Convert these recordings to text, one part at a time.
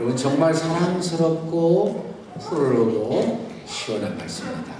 여러분 정말 사랑스럽고 푸르르고 시원한 말씀입니다.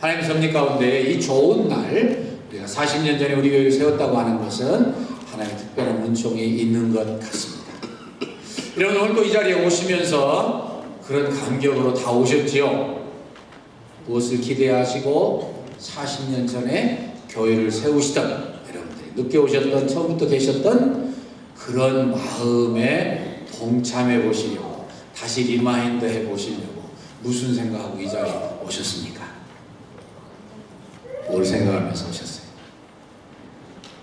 하나님 섭리 가운데 이 좋은 날 우리가 40년 전에 우리 교회를 세웠다고 하는 것은 하나님의 특별한 은총이 있는 것 같습니다. 여러분 오늘 또이 자리에 오시면서 그런 감격으로 다 오셨지요. 무엇을 기대하시고 40년 전에 교회를 세우시던 여러분들이 늦게 오셨던 처음부터 계셨던 그런 마음에 동참해 보시려고 다시 리마인드 해 보시려고 무슨 생각하고 이 자리에 오셨습니까? 뭘 생각하면서 오셨어요?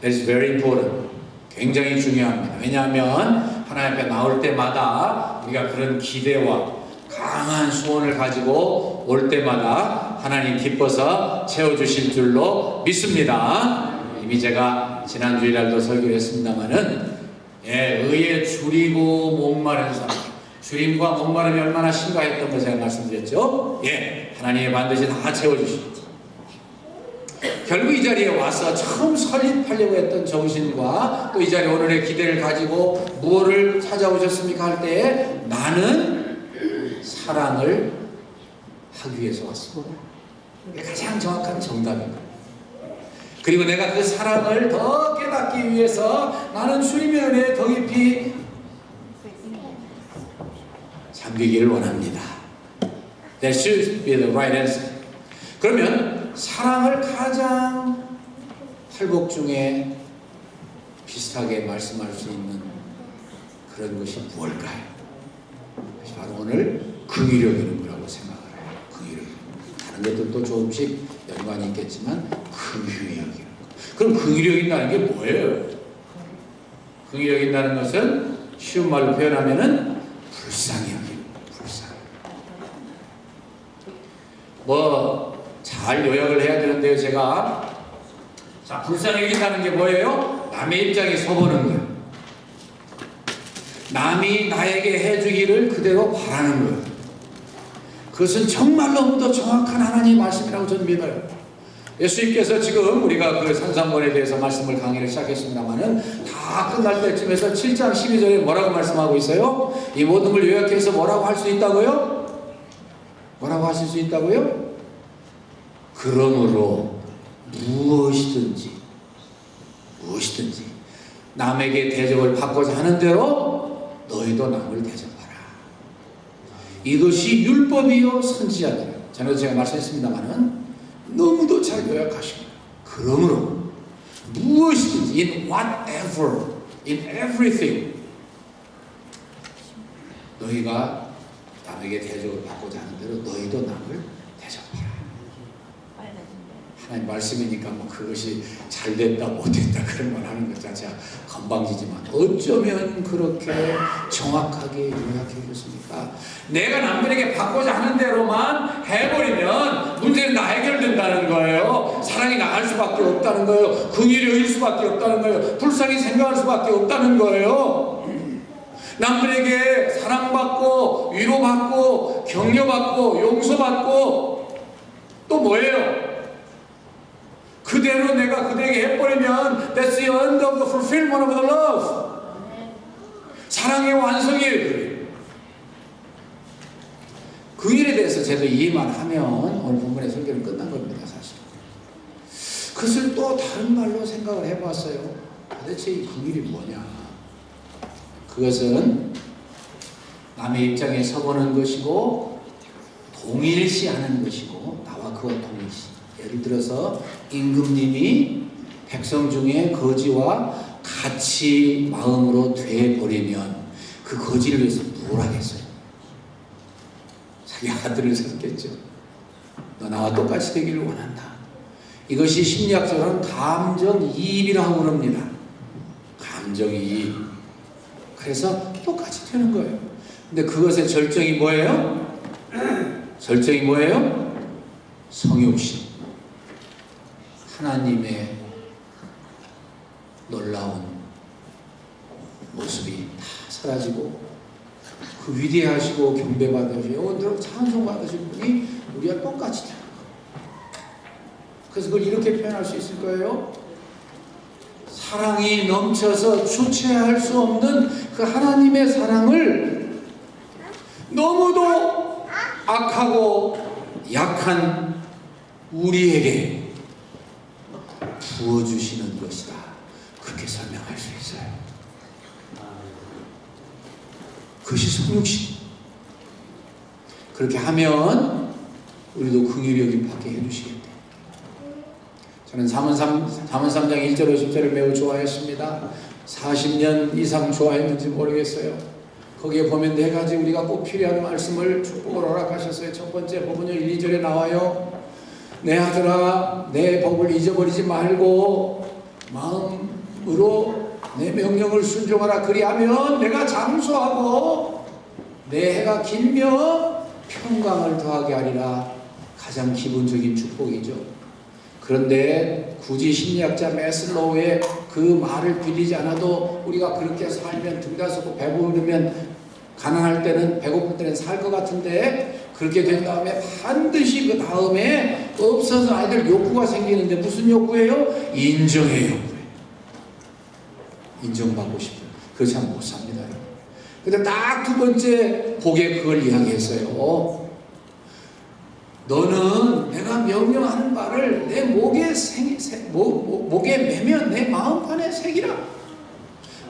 That's very important. 굉장히 중요합니다. 왜냐하면 하나님 앞에 나올 때마다 우리가 그런 기대와 강한 소원을 가지고 올 때마다 하나님 기뻐서 채워주실 줄로 믿습니다. 이미 제가 지난 주일날도 설교를 했습니다만은 예, 의에 줄이고 목마른 사람 주님과 목마름이 얼마나 심각했던 거 제가 말씀드렸죠. 예, 하나님이 반드시 다 채워주십니다. 결국 이 자리에 와서 처음 설립하려고 했던 정신과 또 이 자리에 오늘의 기대를 가지고 무엇을 찾아오셨습니까 할 때에 나는 사랑을 하기 위해서. 이게 가장 정확한 정답입니다. 그리고 내가 그 사랑을 더 깨닫기 위해서 나는 주님의 은혜에 더 깊이 잠기기를 원합니다. That should be the right answer. 그러면 사랑을 가장 팔복 중에 비슷하게 말씀할 수 있는 그런 것이 무엇일까요? 바로 오늘 긍휼력이는 거라고 생각을 해요. 긍휼력. 다른 것들도 조금씩 연관이 있겠지만 긍휼력이는 거. 그럼 긍휼력 있다는 게 뭐예요? 긍휼력 있다는 것은 쉬운 말로 표현하면은 불쌍히 여기는 거, 불쌍히. 뭐잘 요약을 해야 되는데요, 제가. 자, 불쌍히 여긴다는 게 뭐예요? 남의 입장에 서보는 거예요. 남이 나에게 해주기를 그대로 바라는 거예요. 그것은 정말 너무도 정확한 하나님의 말씀이라고 저는 믿어요. 예수님께서 지금 우리가 그 산상권에 대해서 말씀을 강의를 시작했습니다만은 다 끝날 때쯤에서 7장 12절에 뭐라고 말씀하고 있어요? 이 모든 걸 요약해서 뭐라고 할 수 있다고요? 뭐라고 하실 수 있다고요? 그러므로 무엇이든지 무엇이든지 남에게 대접을 받고자 하는 대로 너희도 남을 대접하라. 이것이 율법이요 선지자들. 전에도 제가 말씀했습니다만은 너무도 잘 요약하시고 그러므로 무엇이든지 in whatever in everything 너희가 남에게 대접을 받고자 하는 대로 너희도 남을 대접하라. 하나님 말씀이니까 뭐 그것이 잘 됐다 못됐다 그런 말 하는 것 자체가 건방지지만 어쩌면 그렇게 정확하게 요약해 줬습니까? 내가 남들에게 받고자 하는 대로만 해버리면 문제는 다 해결된다는 거예요. 사랑이 나갈 수밖에 없다는 거예요. 긍휼이 여길 수밖에 없다는 거예요. 불쌍히 생각할 수밖에 없다는 거예요. 남들에게 사랑받고 위로받고 격려받고 용서받고 또 뭐예요? 그대로 내가 그대에게 해버리면 That's the end of the fulfillment of the love. 사랑의 완성이에요. 그 일에 대해서 제가 이해만 하면 오늘 본문의 설교는 끝난 겁니다. 사실. 그것을 또 다른 말로 생각을 해봤어요. 도대체 이 긍일이 뭐냐? 그것은 남의 입장에 서보는 것이고 동일시하는 것이고 나와 그와 동일시. 예를 들어서 임금님이 백성 중에 거지와 같이 마음으로 돼 버리면 그 거지를 위해서 뭘 하겠어요? 자기 아들을 삼겠죠. 너 나와 똑같이 되기를 원한다. 이것이 심리학적으로는 감정이입이라고 그럽니다. 감정이입. 그래서 똑같이 되는 거예요. 근데 그것의 절정이 뭐예요? 절정이 뭐예요? 성욕심. 하나님의 놀라운 모습이 다 사라지고 그 위대하시고 경배받으시고 영원토록 찬송받으신 분이 우리와 똑같이 되는. 그래서 그걸 이렇게 표현할 수 있을 거예요. 사랑이 넘쳐서 주체할 수 없는 그그 하나님의 사랑을 너무도 악하고 약한 우리에게 부어주시는 것이다. 그렇게 설명할 수 있어요. 그것이 성육신. 그렇게 하면 우리도 긍휼히 여김 받게 해주시겠대. 저는 3원 3, 3원 3장 1절 50절을 매우 좋아했습니다. 40년 이상 좋아했는지 모르겠어요. 거기에 보면 네 가지 우리가 꼭 필요한 말씀을 축복을 허락하셨어요. 첫 번째 법은요 1, 2절에 나와요. 내 아들아 내 법을 잊어버리지 말고 마음으로 내 명령을 순종하라 그리하면 내가 장수하고 내 해가 길며 평강을 더하게 하리라 가장 기본적인 축복이죠. 그런데 굳이 심리학자 메슬로우의 그 말을 빌리지 않아도 우리가 그렇게 살면 등다스고 배부르면 가난할 때는 배고플 때는 살 것 같은데 그렇게 된 다음에 반드시 그 다음에 없어서 아이들 욕구가 생기는데 무슨 욕구예요? 인정의 욕구예요. 인정받고 싶어요. 그렇지 않으면 못 삽니다. 근데 딱 두 번째 복에 그걸 이야기했어요. 너는 내가 명령하는 바를 내 목에 생, 생- 목, 목, 목에 매면 내 마음판에 새기라.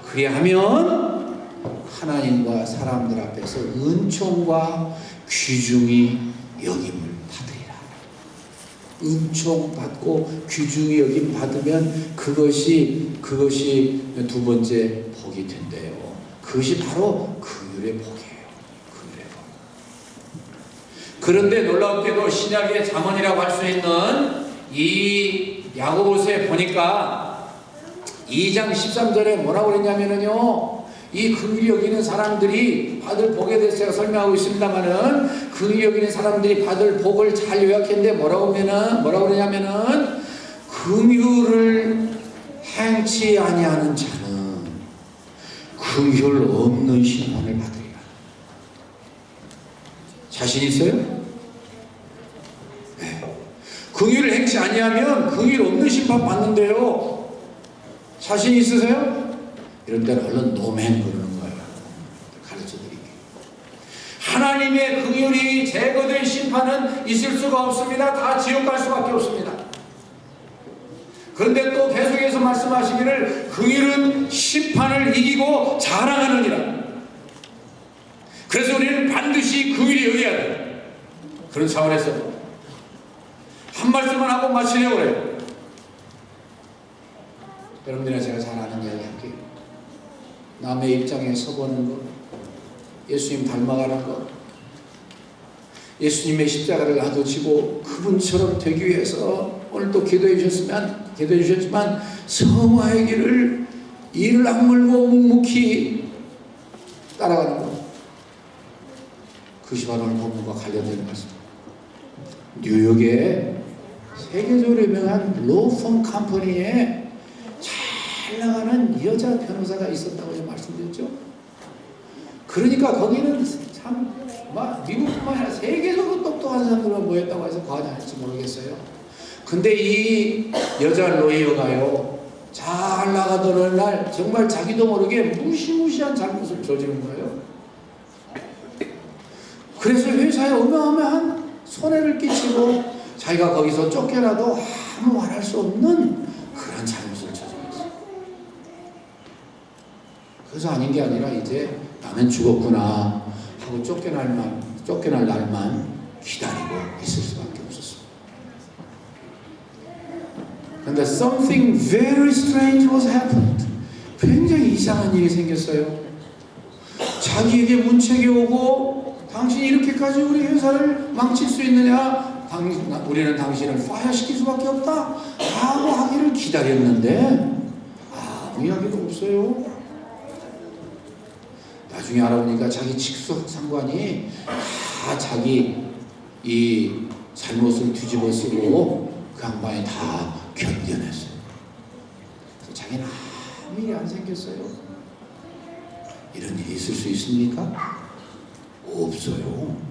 그리하면 하나님과 사람들 앞에서 은총과 귀중히 여김을 받으리라. 은총 받고 귀중히 여김 받으면 그것이 그것이 두 번째 복이 된대요. 그것이 바로 긍휼의 복이에요. 긍휼의 복. 그런데 놀랍게도 신약의 잠언이라고 할 수 있는 이 야고보서에 보니까 2장 13절에 뭐라고 그랬냐면은요. 이 긍휼히 여기는 사람들이 받을 복에 대해서 제가 설명하고 있습니다만은 긍휼히 여기는 사람들이 받을 복을 잘 요약했는데 뭐라고 하면은 뭐라고 그러냐면은 긍휼을 행치 아니하는 자는 긍휼 없는 심판을 받으리라. 자신 있어요? 네. 긍휼을 행치 아니하면 긍휼 없는 심판 받는데요. 자신 있으세요? 이런 때는 얼른 노맨 그러는 거예요. 가르쳐 드릴게요. 하나님의 긍휼이 제거된 심판은 있을 수가 없습니다. 다 지옥 갈 수밖에 없습니다. 그런데 또 계속해서 말씀하시기를 긍휼은 심판을 이기고 자랑하느니라. 그래서 우리는 반드시 긍휼히 여겨야 돼. 그런 차원에서 한 말씀만 하고 마치려고 그래요. 여러분들이랑 제가 잘 아는 이야기 할게요. 남의 입장에 서보는 것, 예수님 닮아가는 것, 예수님의 십자가를 지고 그분처럼 되기 위해서 오늘 또 기도해 주셨으면 기도해 주셨지만 성화의 길을 이를 악물고 묵묵히 따라가는 것. 그것이 바로 본문과 관련되는 말씀. 뉴욕에 세계적으로 유명한 로펌 컴퍼니에 잘 나가는 여자 변호사가 있었다고 말씀드렸죠. 그러니까 거기는 참막 미국뿐만 아니라 세계적으로 똑똑한 사람들만 모였다고 해서 과장할지 모르겠어요. 근데 이 여자 로이어가요 잘 나가던 어느 날 정말 자기도 모르게 무시무시한 잘못을 저지른 거예요. 그래서 회사에 어마어마한 손해를 끼치고 자기가 거기서 쫓겨나도 아무 말할 수 없는 그런 잘못을 저질렀어요. 그래서 아닌 게 아니라 이제 나는 죽었구나 하고 쫓겨날 만 쫓겨날 날만 기다리고 있을 수밖에 없었어요. 근데 something very strange was happened. 굉장히 이상한 일이 생겼어요. 자기에게 문책이 오고 당신이 이렇게까지 우리 회사를 망칠 수 있느냐? 당, 우리는 당신을 파야시킬 수밖에 없다. 하고 하기를 기다렸는데 아무 이야기도 없어요. 나중에 알아보니까 자기 직속 상관이 다 자기 이 잘못을 뒤집어 쓰고 그 양반이 다 견뎌냈어요. 그래서 자기는 아무 일이 안 생겼어요. 이런 일이 있을 수 있습니까? 없어요.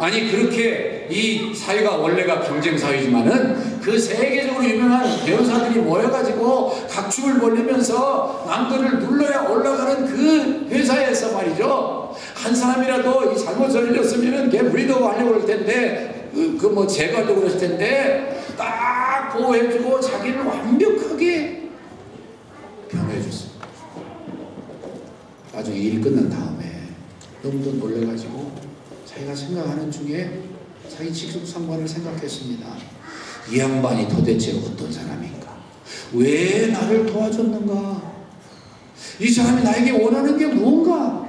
아니 그렇게 이 사회가 원래가 경쟁 사회지만은 그 세계적으로 유명한 배우사들이 모여가지고 각춤을 벌리면서 남들을 눌러야 올라가는 그 회사에서 말이죠. 한 사람이라도 이 잘못을 흘렸으면은 걔 브리더 하려고 그럴 텐데 그뭐 제거하려고 그랬을 텐데 딱 보호해주고 자기를 완벽하게 변호해줬습니다. 나중에 일 끝난 다음에 너무도 놀래가지고 자기가 생각하는 중에 자기 직속 상관을 생각했습니다. 이 양반이 도대체 어떤 사람인가? 왜 나를 도와줬는가? 이 사람이 나에게 원하는 게 무언가?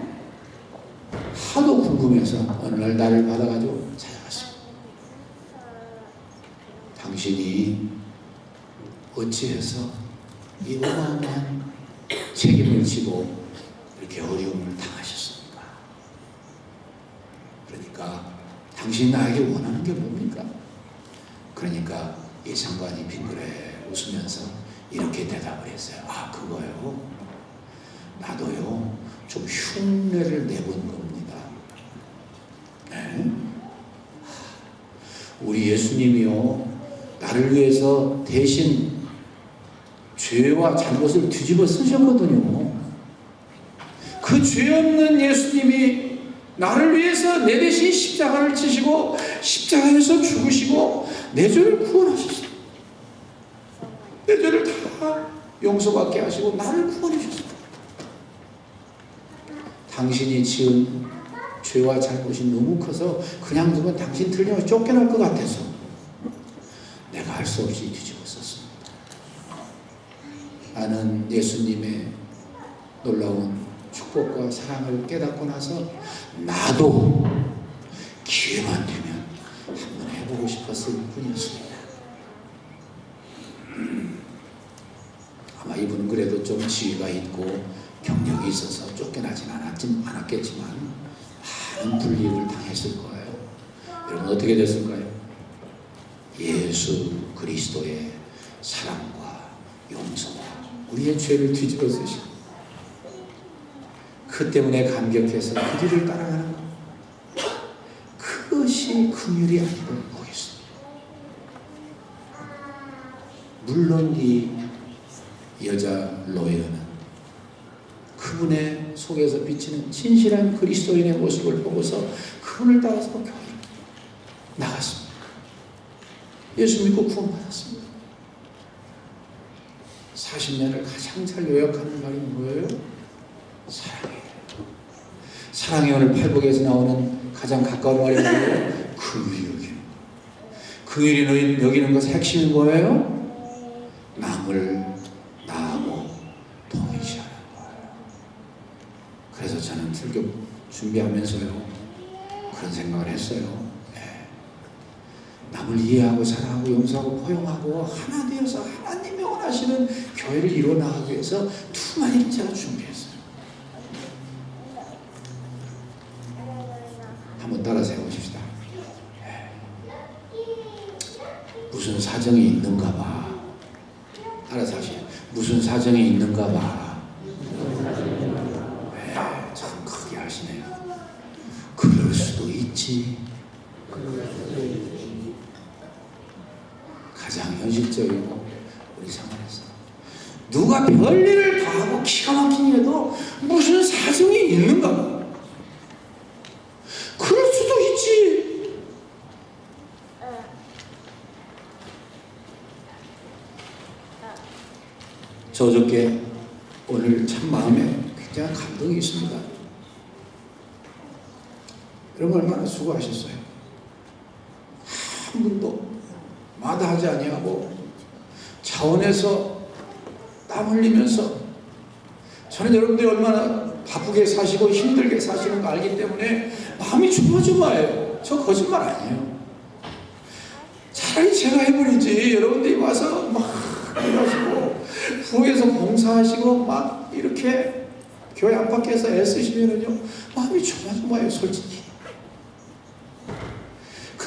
하도 궁금해서 어느 날 나를 받아가지고 찾아갔습니다. 당신이 어찌해서 이 어마어마한 책임을 지고 이렇게 어려움을 당하셨습니까? 그러니까 당신 나에게 원하는 게 뭡니까? 그러니까 이 장관이 빙그레 웃으면서 이렇게 대답을 했어요. 아, 그거요? 나도요, 좀 흉내를 내본 겁니다. 네? 우리 예수님이요, 나를 위해서 대신 죄와 잘못을 뒤집어 쓰셨거든요. 그 죄 없는 예수님이 나를 위해서 내 대신 십자가를 지시고 십자가에서 죽으시고 내 죄를 구원하셨어요. 내 죄를 다 용서받게 하시고 나를 주셨어요. 당신이 지은 죄와 잘못이 너무 커서 그냥 두면 당신 틀리면 쫓겨날 것 같아서 내가 할 수 없이 뒤집어 썼습니다. 나는 예수님의 놀라운 축복과 사랑을 깨닫고 나서 나도 기회만 되면 한번 해보고 싶었을 뿐이었습니다. 아마 이분은 그래도 좀 지위가 있고 경력이 있어서 쫓겨나진 않았지, 않았겠지만 많은 불이익을 당했을 거예요. 여러분 어떻게 됐을까요? 예수 그리스도의 사랑과 용서와 우리의 죄를 뒤집어 쓰시고 그 때문에 감격해서 그 길을 따라가는 것. 그것이 긍휼이 아니고 뭐겠습니까? 물론 이 여자 로여는 그분의 속에서 비치는 진실한 그리스도인의 모습을 보고서 그분을 따라서 교회를 나갔습니다. 예수 믿고 구원받았습니다. 40년을 가장 잘 요약하는 말이 뭐예요? 사랑이에요. 사랑이 오늘 팔복에서 나오는 가장 가까운 말이 뭐예요? 긍휼히 여기는 거. 긍휼히 여기는 것의 핵심이 뭐예요? 남을 나하고 동일시하는 거예요. 그래서 저는 설교 준비하면서요 그런 생각을 했어요. 예. 남을 이해하고 사랑하고 용서하고 포용하고 하나 되어서 하나님이 원하시는 교회를 이루어 나가기 위해서 두 마디를 제가 준비했어요. 한번 따라서 해보십시다. 예. 무슨 사정이 있는가 봐. 따라서 하시죠. 무슨 사정이 있는가 봐. 네, 참 크게 하시네요. 그럴 수도 있지. 가장 현실적이고 우리 생활에서 누가 별일을 다 하고 기가 막힌 일도 무슨 사정이 있는가 봐. 그럴 수도 있지. 저 어저께 오늘 참 마음에 굉장한 감동이 있습니다. 여러분 얼마나 수고하셨어요. 한 분도 마다하지 아니하고 차원에서 땀 흘리면서 저는 여러분들이 얼마나 바쁘게 사시고 힘들게 사시는 거 알기 때문에 마음이 조마조마해요. 저 거짓말 아니에요. 차라리 제가 해버리지 여러분들이 와서 막 일하시고 부에서 봉사하시고 막 이렇게 교회 안팎에서 애쓰시면은요 마음이 조마조마해요 솔직히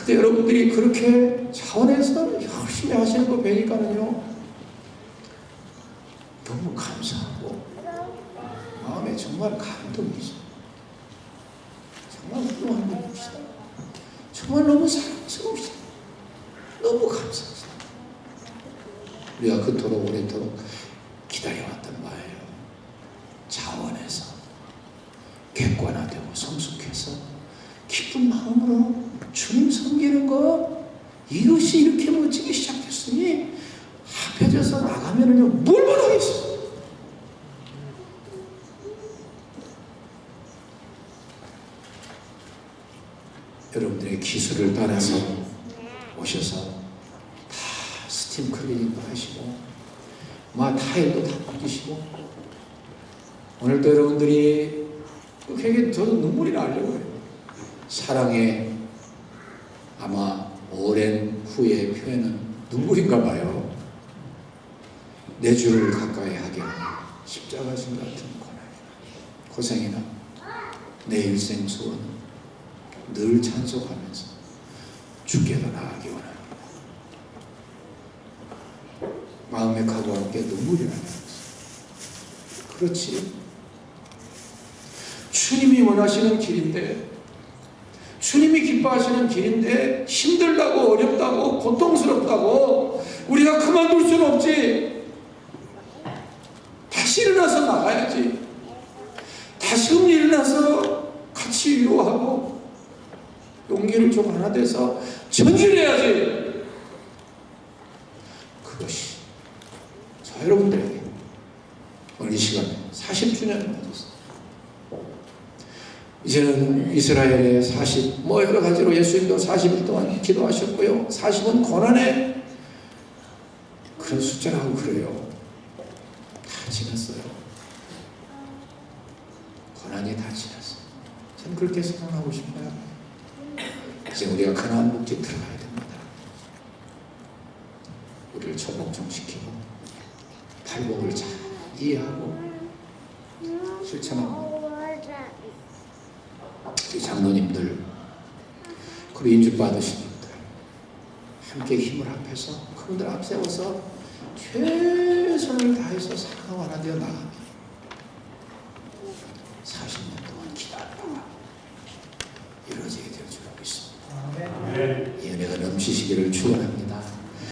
근데 여러분들이 그렇게 차원에서 열심히 하시는 거 뵈니까는요 너무 감사하고 마음에 정말 감동이 있어요. 정말 훌륭한 분이시다 정말 너무 사랑스러우시다. 너무 감사합니다. 우리가 그토록 오래도록 기다려왔던 바예요. 자원해서 객관화되고 성숙해서 기쁜 마음으로 주님 섬기는 것 이것이 이렇게 멋지게 시작됐으니 합해져서 나가면은요 뭘 못하겠어. 여러분들의 기술을 따라서 오셔서 다 스팀 클리닝도 하시고 막 타일도 다 바뀌시고 오늘도 여러분들이 굉장히 저도 눈물이 나려고 해요. 사랑의 아마 오랜 후의 표현은 눈물인가 봐요. 내 주를 가까이 하게 하는 십자가신 같은 고난 고생이나 내 일생 소원은 늘 찬송하면서 주께로 나아가기 원합니다. 마음의 각오와 함께 눈물이 나는. 그렇지. 주님이 원하시는 길인데, 주님이 기뻐하시는 길인데, 힘들다고, 어렵다고, 고통스럽다고, 우리가 그만둘 수는 없지. 다시 일어나서 나가야지. 다시금 일어나서 같이 위로하고, 좀 하나 돼서 전진해야지. 그것이 저 여러분들에게 오늘 이 시간에 40주년을 맞았어요. 이제는 이스라엘의 40, 뭐 여러 가지로 예수님도 40일 동안 기도하셨고요. 40은 고난의 그런 숫자라고 그래요. 다 지났어요. 고난이 다 지났어요. 저는 그렇게 생각하고 싶어요. 이제 우리가 가나안 목지 들어가야 됩니다. 우리를 초복종시키고 발목을 잘 이해하고 실천하고 우리 장로님들 그리고 인주 받으신 분들 함께 힘을 합해서 그분들 앞세워서 최선을 다해서 사랑하나 되어 나가면 40년 동안 기다렸다가 이루어지게